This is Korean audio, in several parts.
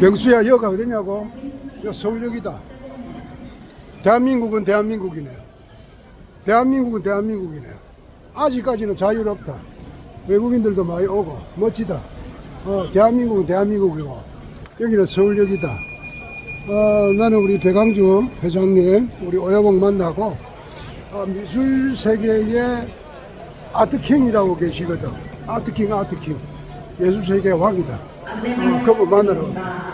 병수야 여기가 어디냐고? 여 서울역이다. 대한민국은 대한민국이네. 대한민국은 대한민국이네. 아직까지는 자유롭다. 외국인들도 많이 오고 멋지다. 어, 대한민국은 대한민국이고 여기는 서울역이다. 어, 나는 우리 배강주 회장님, 우리 오야봉 만나고 어, 미술 세계의 아트킹이라고 계시거든. 아트킹, 아트킹. 예술 세계의 왕이다. 어, 온다.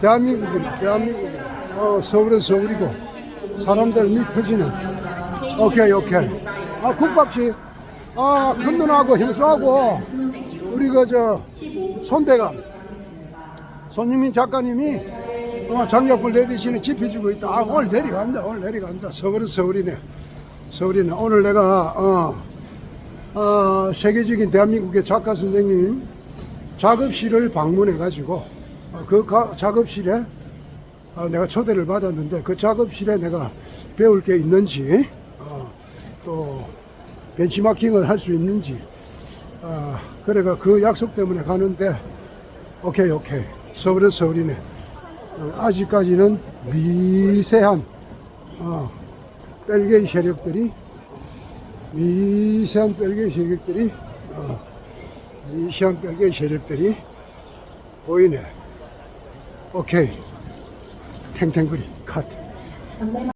대한민국이네, 대한민국이네. 어, 서울은 서울이고 사람들 미 터지네. 오케이, 오케이. 아, 국밥집. 아, 큰 누나하고 형수하고 우리 그저 손대감 손님인 작가님이 어, 장작불 내리시는 집해주고 있다. 아, 오늘 내려간다. 오늘 내려간다. 서울은 서울이네. 서울이네. 오늘 내가 어, 어, 세계적인 대한민국의 작가 선생님 작업실을 방문해 가지고 어, 그 가- 작업실에 어, 내가 초대를 받았는데 그 작업실에 내가 배울 게 있는지 어, 또 벤치마킹을 할 수 있는지 아, 그래가 그 약속 때문에 가는데 오케이 오케이. 서울은 서울이네. 어, 아직까지는 미세한 어, 벨게이 세력들이 미세한 벨게이 세력들이 어, 미세한 벨게이 세력들이 보이네. 오케이. 탱탱거리 카트